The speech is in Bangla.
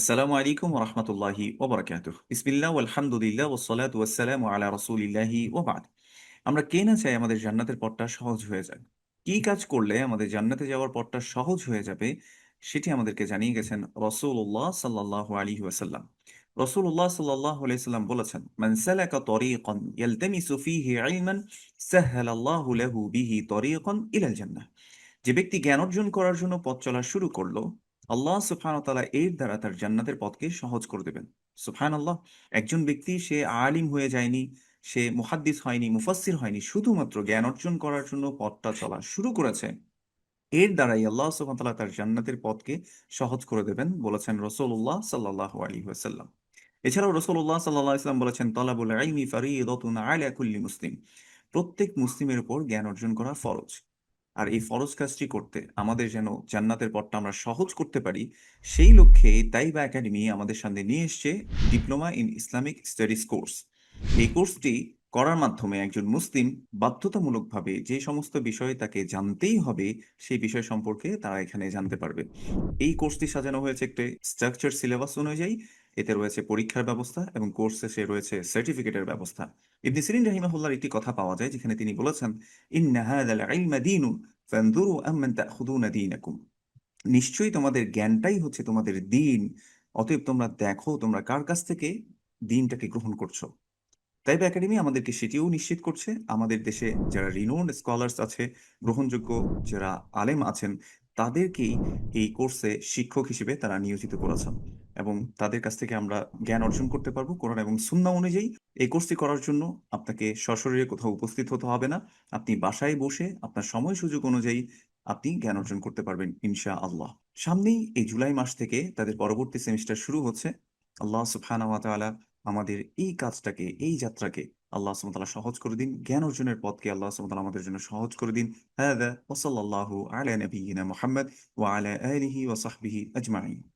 আসসালামু আলাইকুম রহমতুল্লাহি ওবরাকাতুহ বিসমিল্লাহ আলহামদুলিল্লাহ ওসলাত ওয়াসালাম আলা রসুলিল্লাহি ওবাদ আমরা কে না চাই আমাদের জান্নাতের পথটা সহজ হয়ে যাক? কি কাজ করলে আমাদের জান্নাতে যাওয়ার পথটা সহজ হয়ে যাবে সেটি আমাদেরকে জানিয়ে গেছেন রসুল্লাহ সাল্লাহ আলী ওয়াসাল্লাম। রসুল্লাহ সাল্লাহ আলাইসাল্লাম বলেছেন, মান সালাকা তরিকান ইয়ালতামিসু ফীহি ইলমান সাহহালাল্লাহু লাহু বিহি তরিকান ইলাল জান্নাহ। যে ব্যক্তি জ্ঞান অর্জন করার জন্য পথ চলা শুরু করল আল্লাহ সুফহান তালা এর দ্বারা তার জান্নাতের পথকে সহজ করে দেবেন। সুফহান আল্লাহ একজন ব্যক্তি সে আলিম হয়ে যায়নি, সে মুহাদ্দিস হয়নি মুফাসির হয়নি, শুধুমাত্র জ্ঞান অর্জন করার জন্য পথটা চলা শুরু করেছে। এর দ্বারাই আল্লাহ সুবহান তাআলা তার জান্নাতের পথকে সহজ করে দেবেন বলেছেন রসুল্লাহ সাল্লাহ আলী ওয়াসাল্লাম। এছাড়াও রসুল্লাহ সাল্লাহ ইসলাম বলেছেন, তলাবুল আইমি ফারিদাতুন আলা কুল্লি মুসলিম। প্রত্যেক মুসলিমের উপর জ্ঞান অর্জন করা ফরজ। আর এই ফরজ কাজটি করতে আমাদের যেন জান্নাতের পথটা আমরা সহজ করতে পারি, সেই লক্ষ্যে তাইবা একাডেমি আমাদের সামনে নিয়ে এসছে diploma in Islamic studies course. এই কোর্সটি করার মাধ্যমে একজন মুসলিম বাধ্যতামূলকভাবে যে সমস্ত বিষয়ে তাকে জানতেই হবে, সেই বিষয় সম্পর্কে তারা এখানে জানতে পারবে। এই কোর্সটি সাজানো হয়েছে একটি স্ট্রাকচার সিলেবাস অনুযায়ী। এতে রয়েছে পরীক্ষার ব্যবস্থা এবং কোর্স শেষে রয়েছে সার্টিফিকেটের ব্যবস্থা। ইবনে সিরিন রাহিমাহুল্লাহর একটি কথা পাওয়া যায়, যেখানে তিনি বলেছেন, ইন্না হাযাল ইলমা দীনুন ফানজুরু আম্মান তাখুদুনা দীনাকুম। নিশ্চয়ই তোমাদের জ্ঞানটাই হচ্ছে তোমাদের দিন, অতএব তোমরা দেখো তোমরা কার কাছ থেকে দিনটাকে গ্রহণ করছ। তাইব একাডেমি আমাদেরকে সেটিও নিশ্চিত করছে, আমাদের দেশে যারা রিনোন্ড স্কলার্স আছে, গ্রহণযোগ্য যারা আলেম আছেন তাদেরকেই এই কোর্সে শিক্ষক হিসেবে তারা নিয়োজিত করেছেন এবং তাদের কাছ থেকে আমরা জ্ঞান অর্জন করতে পারব কোরআন এবং সুন্না অনুযায়ী। এই কোর্সটি করার জন্য আপনাকে সশরীরে কোথাও উপস্থিত হতে হবে না। আপনি বাসায় বসে আপনার সময় সুযোগ অনুযায়ী আপনি জ্ঞান অর্জন করতে পারবেন ইনশা আল্লাহ সামনেই এই জুলাই মাস থেকে তাদের পরবর্তী সেমিস্টার শুরু হচ্ছে। আল্লাহ ওয়া আমাদের এই কাজটাকে, এই যাত্রাকে আল্লাহ সুবহানাহু সহজ করে দিন জ্ঞান অর্জনের পথকে আল্লাহ সুবহানাহু আমাদের জন্য সহজ করে দিন হাদা ওয়া সাল্লাল্লাহু আলা নবিয়িনা মুহাম্মদ ওয়া আলা আলিহি ওয়া সাহবিহি আজমাইন